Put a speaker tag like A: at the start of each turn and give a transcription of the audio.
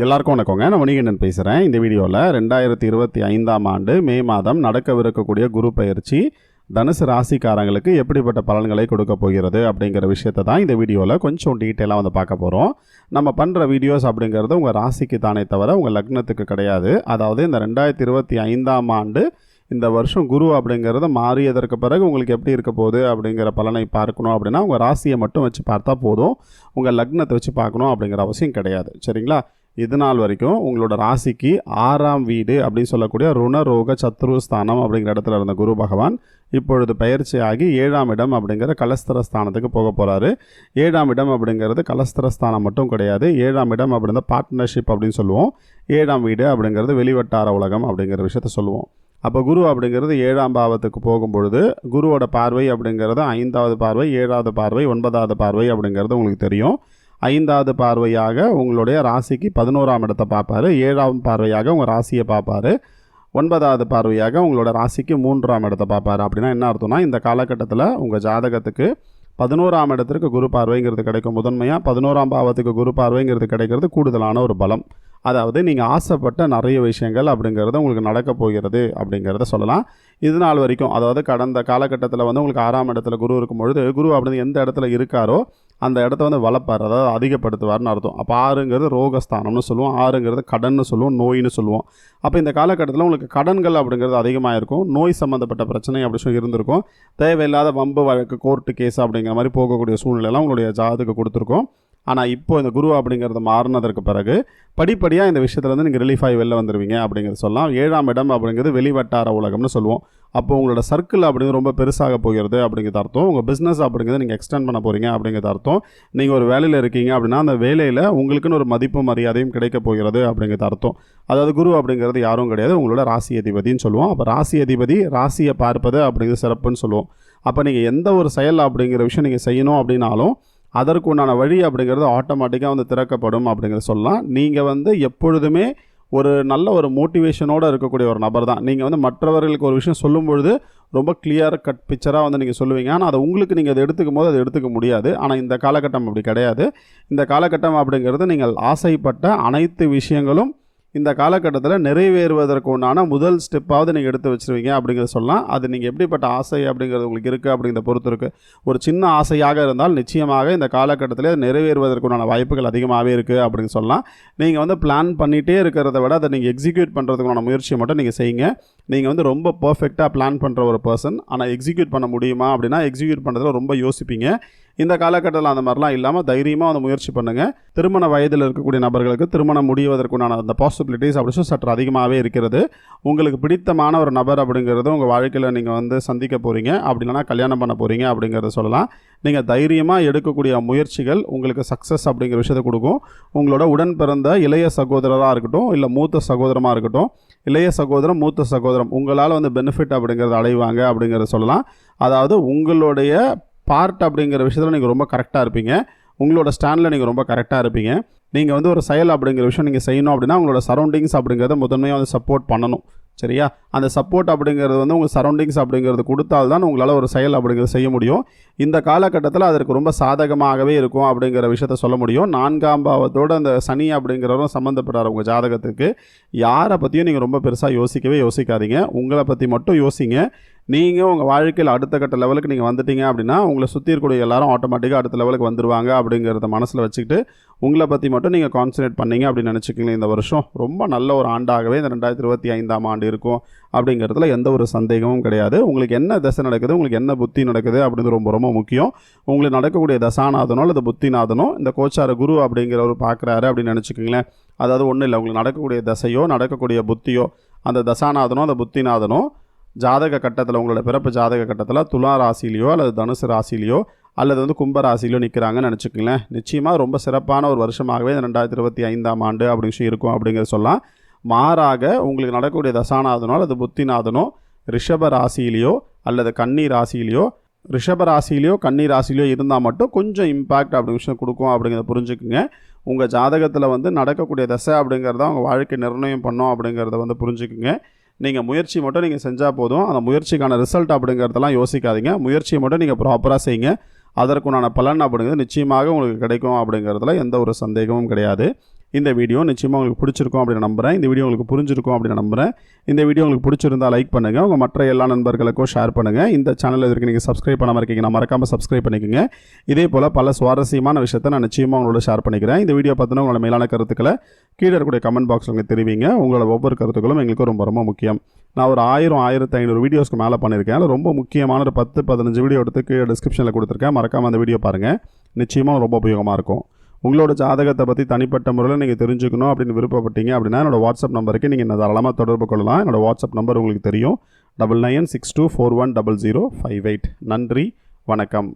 A: எல்லாருக்கும் வணக்கங்க. நான் வணிகண்டன் பேசுகிறேன் இந்த வீடியோவில் ரெண்டாயிரத்தி இருபத்தி ஐந்தாம் ஆண்டு மே மாதம் நடக்கவிருக்கக்கூடிய குரு பயிற்சி தனுசு ராசிக்காரங்களுக்கு எப்படிப்பட்ட பலன்களை கொடுக்க போகிறது அப்படிங்கிற விஷயத்தை தான் இந்த வீடியோவில் கொஞ்சம் டீட்டெயிலாக வந்து பார்க்க போகிறோம் நம்ம பண்ணுற வீடியோஸ் அப்படிங்கிறது உங்கள் ராசிக்கு தானே தவிர உங்கள் லக்னத்துக்கு கிடையாது. அதாவது இந்த ரெண்டாயிரத்தி இருபத்தி ஐந்தாம் ஆண்டு இந்த வருஷம் குரு அப்படிங்கிறது மாறியதற்கு பிறகு உங்களுக்கு எப்படி இருக்க போகுது அப்படிங்கிற பலனை பார்க்கணும் அப்படின்னா உங்கள் ராசியை மட்டும் வச்சு பார்த்தா போதும். உங்கள் லக்னத்தை வச்சு பார்க்கணும் அப்படிங்கிற அவசியம் கிடையாது. சரிங்களா? இது நாள் வரைக்கும் உங்களோட ராசிக்கு ஆறாம் வீடு அப்படின்னு சொல்லக்கூடிய ருணரோக சத்ருஸ்தானம் சத்ரு ஸ்தானம் அப்படிங்கிற இடத்துல இருந்த குரு பகவான் இப்பொழுது பயிற்சி ஆகி ஏழாம் இடம் அப்படிங்கிற கலஸ்தர ஸ்தானத்துக்கு போக போகிறாரு ஏழாம் இடம் அப்படிங்கிறது கலஸ்தர ஸ்தானம் மட்டும் கிடையாது. ஏழாம் இடம் அப்படிங்கிற பார்ட்னர்ஷிப் அப்படின்னு சொல்லுவோம். ஏழாம் வீடு அப்படிங்கிறது வெளிவட்டார உலகம் அப்படிங்கிற விஷயத்த சொல்லுவோம். அப்போ குரு அப்படிங்கிறது ஏழாம் பாவத்துக்கு போகும்பொழுது குருவோட பார்வை அப்படிங்கிறது ஐந்தாவது பார்வை ஏழாவது பார்வை ஒன்பதாவது பார்வை அப்படிங்கிறது உங்களுக்கு தெரியும். ஐந்தாவது பார்வையாக உங்களுடைய ராசிக்கு பதினோராம் இடத்தை பார்ப்பாரு. ஏழாம் பார்வையாக உங்கள் ராசியை பார்ப்பாரு. ஒன்பதாவது பார்வையாக உங்களோட ராசிக்கு மூன்றாம் இடத்தை பார்ப்பாரு. அப்படின்னா என்ன அர்த்தம்னா இந்த காலகட்டத்தில் உங்கள் ஜாதகத்துக்கு பதினோராம் இடத்திற்கு குரு பார்வைங்கிறது கிடைக்கும். முதன்மையாக பதினோராம் பாவத்துக்கு குரு பார்வைங்கிறது கிடைக்கிறது கூடுதலான ஒரு பலம். அதாவது நீங்கள் ஆசைப்பட்ட நிறைய விஷயங்கள் அப்படிங்கிறது உங்களுக்கு நடக்க போகிறது அப்படிங்கிறத சொல்லலாம். இது நாள் வரைக்கும் அதாவது கடந்த காலகட்டத்தில் வந்து உங்களுக்கு ஆறாம் இடத்துல குரு இருக்கும் பொழுது குரு அப்படின்னு எந்த இடத்துல இருக்காரோ அந்த இடத்த வந்து வளர்ப்பார் அதாவது அதிகப்படுத்துவார்னு அர்த்தம். அப்போ ஆறுங்கிறது ரோகஸ்தானம்னு சொல்லுவோம். ஆறுங்கிறது கடன்னு சொல்லுவோம் நோயின்னு சொல்லுவோம். அப்போ இந்த காலகட்டத்தில் உங்களுக்கு கடன்கள் அப்படிங்கிறது அதிகமாக இருக்கும். நோய் சம்மந்தப்பட்ட பிரச்சனை அப்படி சொல்லி இருந்திருக்கும். தேவையில்லாத வம்பு வழக்கு கோர்ட்டு கேஸ் அப்படிங்கிற மாதிரி போகக்கூடிய சூழ்நிலையெல்லாம் உங்களுடைய ஜாதகம் கொடுத்துருக்கோம். ஆனால் இப்போ இந்த குரு அப்படிங்கிறது மாறினதற்கு பிறகு படிப்படியாக இந்த விஷயத்துலேருந்து நீங்கள் ரிலீஃப் ஆகி வெளில வந்துடுவீங்க அப்படிங்கிறது சொல்லலாம். ஏழாம் இடம் அப்படிங்கிறது வெளிவட்டார உலகம்னு சொல்லுவோம். அப்போ உங்களோட சர்க்கிள் அப்படிங்கிறது ரொம்ப பெருசாக போகிறது அப்படிங்கிறது அர்த்தம். உங்கள் பிஸ்னஸ் அப்படிங்கிறது நீங்கள் எக்ஸ்டெண்ட் பண்ண போகிறீங்க அப்படிங்கிறது அர்த்தம். நீங்கள் ஒரு வேலையில் இருக்கீங்க அப்படின்னா அந்த வேலையில் உங்களுக்குன்னு ஒரு மதிப்பு மரியாதையும் கிடைக்க போகிறது அப்படிங்கிறது அர்த்தம். அதாவது குரு அப்படிங்கிறது யாரும் கிடையாது. உங்களோட ராசி அதிபதினு சொல்லுவோம். அப்போ ராசி அதிபதி ராசியை பார்ப்பது அப்படிங்கிறது சிறப்புன்னு சொல்லுவோம். அப்போ நீங்கள் எந்த ஒரு செயல் அப்படிங்கிற விஷயம் நீங்கள் செய்யணும் அப்படின்னாலும் அதற்கு உண்டான வழி அப்படிங்கிறது ஆட்டோமேட்டிக்காக வந்து திறக்கப்படும் அப்படிங்கிறத சொல்லலாம். நீங்கள் வந்து எப்பொழுதுமே ஒரு நல்ல ஒரு மோட்டிவேஷனோடு இருக்கக்கூடிய ஒரு நபர் தான். நீங்கள் வந்து மற்றவர்களுக்கு ஒரு விஷயம் சொல்லும் பொழுது ரொம்ப கிளியர் கட் பிக்சராக வந்து நீங்கள் சொல்லுவீங்க. ஆனால் அதை உங்களுக்கு நீங்கள் அதை எடுத்துக்கும் போது அதை எடுத்துக்க முடியாது. ஆனால் இந்த காலகட்டம் அப்படி கிடையாது. இந்த காலகட்டம் அப்படிங்கிறது நீங்கள் ஆசைப்பட்ட அனைத்து விஷயங்களும் இந்த காலகட்டத்தில் நிறைவேறுவதற்கு உண்டான முதல் ஸ்டெப்பாவது நீங்கள் எடுத்து வச்சுருவீங்க அப்படிங்கிறத சொல்லலாம். அது நீங்கள் எப்படிப்பட்ட ஆசை அப்படிங்கிறது உங்களுக்கு இருக்குது அப்படிங்கிறத பொறுத்து இருக்குது ஒரு சின்ன ஆசையாக இருந்தால் நிச்சயமாக இந்த காலகட்டத்தில் அது நிறைவேறுவதற்கு உண்டான வாய்ப்புகள் அதிகமாகவே இருக்குது அப்படின்னு சொல்லலாம். நீங்கள் வந்து பிளான் பண்ணிகிட்டே இருக்கிறத விட அதை நீங்கள் எக்ஸிக்யூட் பண்ணுறதுக்கான முயற்சியை மட்டும் நீங்கள் செய்யுங்க. நீங்கள் வந்து ரொம்ப பர்ஃபெக்டாக பிளான் பண்ணுற ஒரு பர்சன் ஆனால் எக்ஸிக்யூட் பண்ண முடியுமா அப்படின்னா எக்ஸிக்யூட் பண்ணுறதுல ரொம்ப யோசிப்பீங்க. இந்த காலகட்டத்தில் அந்த மாதிரிலாம் இல்லாமல் தைரியமாக அந்த முயற்சி பண்ணுங்கள் திருமண வயதில் இருக்கக்கூடிய நபர்களுக்கு திருமணம் முடிவதற்குண்டான அந்த பாசிபிலிட்டிஸ் அப்படிச்சும் சற்று அதிகமாகவே இருக்கிறது. உங்களுக்கு பிடித்தமான ஒரு நபர் அப்படிங்கிறது உங்கள் வாழ்க்கையில் நீங்கள் வந்து சந்திக்க போகிறீங்க அப்படி இல்லைனா கல்யாணம் பண்ண போகிறீங்க அப்படிங்கிறத சொல்லலாம். நீங்கள் தைரியமாக எடுக்கக்கூடிய முயற்சிகள் உங்களுக்கு சக்ஸஸ் அப்படிங்கிற விஷயத்தை கொடுக்கும். உங்களோட உடன் பிறந்த இளைய சகோதரராக இருக்கட்டும் இல்லை மூத்த சகோதரமாக இருக்கட்டும் இளைய சகோதரம் மூத்த சகோதரம் உங்களால் வந்து பெனிஃபிட் அப்படிங்கிறத அடைவாங்க அப்படிங்கிறத சொல்லலாம். அதாவது உங்களுடைய பார்ட் அப்படிங்கிற விஷயத்தில் நீங்கள் ரொம்ப கரெக்டாக இருப்பீங்க. உங்களோட ஸ்டாண்டில் நீங்கள் ரொம்ப கரெக்டாக இருப்பீங்க. நீங்கள் வந்து ஒரு செயல் அப்படிங்கிற விஷயம் நீங்கள் செய்யணும் அப்படின்னா உங்களோட சரௌண்டிங்ஸ் அப்படிங்கிறத முதன்மையாக வந்து சப்போர்ட் பண்ணணும். சரியா? அந்த சப்போர்ட் அப்படிங்கிறது வந்து உங்கள் சரௌண்டிங்ஸ் அப்படிங்கிறது கொடுத்தால்தான் உங்களால் ஒரு செயல் அப்படிங்கிறது செய்ய முடியும். இந்த காலகட்டத்தில் அதற்கு ரொம்ப சாதகமாகவே இருக்கும் அப்படிங்கிற விஷயத்த சொல்ல முடியும். நான்காம் பாவத்தோடு அந்த சனி அப்படிங்கிறவரும் சம்மந்தப்படுறார் உங்கள் ஜாதகத்துக்கு. யாரை பற்றியும் நீங்கள் ரொம்ப பெருசாக யோசிக்கவே யோசிக்காதீங்க. உங்களை பற்றி மட்டும் யோசிங்க. நீங்கள் உங்கள் வாழ்க்கையில் அடுத்த கட்ட லெவலுக்கு நீங்கள் வந்துட்டீங்க அப்படின்னா உங்களை சுற்றி இருக்கக்கூடிய எல்லாரும் ஆட்டோமேட்டிக்காக அடுத்த லெவலுக்கு வந்துடுவாங்க அப்படிங்கிறத மனசில் வச்சுக்கிட்டு உங்களை பற்றி மட்டும் நீங்கள் கான்சன்ட்ரேட் பண்ணீங்க அப்படின்னு நினச்சிக்கிங்களேன் இந்த வருஷம். ரொம்ப நல்ல ஒரு ஆண்டாகவே இந்த ரெண்டாயிரத்தி இருபத்தி ஐந்தாம் ஆண்டு இருக்கும். அப்படிங்கிறதுல எந்த ஒரு சந்தேகமும் கிடையாது. உங்களுக்கு என்ன தசை நடக்குது உங்களுக்கு என்ன புத்தி நடக்குது அப்படிங்கிறது ரொம்ப ரொம்ப முக்கியம். உங்களுக்கு நடக்கக்கூடிய தசாநாதனோ அல்லது புத்திநாதனோ இந்த கோச்சார குரு அப்படிங்கிறவர் பார்க்குறாரு அப்படின்னு நினச்சிக்கோங்களேன். அதாவது ஒன்றும் இல்லை உங்களுக்கு நடக்கக்கூடிய தசையோ நடக்கக்கூடிய புத்தியோ அந்த தசாநாதனோ அந்த புத்திநாதனோ ஜாதக கட்டத்தில் உங்களோட பிறப்பு ஜாதக கட்டத்தில் துலா ராசிலேயோ அல்லது தனுசு ராசிலேயோ அல்லது வந்து கும்ப ராசியிலோ நிற்கிறாங்கன்னு நினச்சிக்கங்களேன். நிச்சயமாக ரொம்ப சிறப்பான ஒரு வருஷமாகவே இந்த ரெண்டாயிரத்தி இருபத்தி ஐந்தாம் ஆண்டு அப்படி விஷயம் இருக்கும் அப்படிங்கிற சொல்லலாம். மாறாக உங்களுக்கு நடக்கக்கூடிய தசாநாதனோ அல்லது புத்திநாதனோ ரிஷப ராசியிலையோ அல்லது கன்னி ராசியிலையோ ரிஷப ராசியிலையோ கன்னி ராசியிலையோ இருந்தால் மட்டும் கொஞ்சம் இம்பேக்ட் அப்படி விஷயம் கொடுக்கும் அப்படிங்கிறத புரிஞ்சுக்குங்க. உங்கள் ஜாதகத்தில் வந்து நடக்கக்கூடிய தசை அப்படிங்கிறத உங்கள் வாழ்க்கை நிர்ணயம் பண்ணோம் அப்படிங்கிறத வந்து புரிஞ்சுக்குங்க. நீங்கள் முயற்சி மட்டும் நீங்கள் செஞ்சால் போதும். அந்த முயற்சிக்கான ரிசல்ட் அப்படிங்கிறதெல்லாம் யோசிக்காதீங்க. முயற்சியை மட்டும் நீங்கள் ப்ராப்பராக செய்யுங்க. அதற்குண்டான பலன் அப்படிங்கிறது நிச்சயமாக உங்களுக்கு கிடைக்கும் அப்படிங்கிறதுல எந்த ஒரு சந்தேகமும் கிடையாது. இந்த வீடியோ நிச்சயமாக உங்களுக்கு பிடிச்சிருக்கும் அப்படின்னு நம்புகிறேன் இந்த வீடியோ உங்களுக்கு புரிஞ்சிருக்கும் அப்படின்னு நம்புகிறேன் இந்த வீடியோ உங்களுக்கு பிடிச்சிருந்தா லைக் பண்ணுங்கள் உங்கள் மற்ற எல்லா நண்பர்களுக்கும் ஷேர் பண்ணுங்கள் இந்த சேனலில் இதற்கு நீங்கள் சப்ஸ்கிரைப் பண்ணாமல் இருக்கீங்கன்னா மறக்காமல் சப்ஸ்கிரைப் பண்ணிக்கோங்க. இதே போல் பல சுவாரஸ்யமான விஷயத்தை நான் நிச்சயமாக உங்களோட ஷேர் பண்ணிக்கிறேன். இந்த வீடியோ பார்த்தினா உங்களோட மேலான கருத்துக்களை கீழே இருக்கக்கூடிய கமெண்ட் பாக்ஸில் உங்களுக்கு தெரிவிங்க. உங்களோட ஒவ்வொரு கருத்துக்களும் எங்களுக்கு ரொம்ப ரொம்ப முக்கியம். நான் ஒரு ஆயிரம் ஆயிரத்தி ஐநூறு வீடியோஸ்க்கு மேலே பண்ணியிருக்கேன். அதில் ரொம்ப முக்கியமான ஒரு பத்து பதினஞ்சு வீடியோ எடுத்து கீழே டிஸ்கிரிப்ஷனில் கொடுத்துருக்கேன். மறக்காமல் அந்த வீடியோ பாருங்கள் நிச்சயமாக ரொம்ப உபயோகமாக இருக்கும். உங்களோட ஜாதகத்தை பற்றி தனிப்பட்ட முறையில் நீங்கள் தெரிஞ்சுக்கணும் அப்படின்னு விருப்பப்பட்டீங்க அப்படின்னா என்னோடய வாட்ஸ்அப் நம்பருக்கு நீங்கள் என்ன தாராளமாக தொடர்பு கொள்ளலாம். என்னோடய வாட்ஸ்அப் நம்பர் உங்களுக்கு தெரியும். Double nine six two four one double zero five eight. நன்றி. வணக்கம்.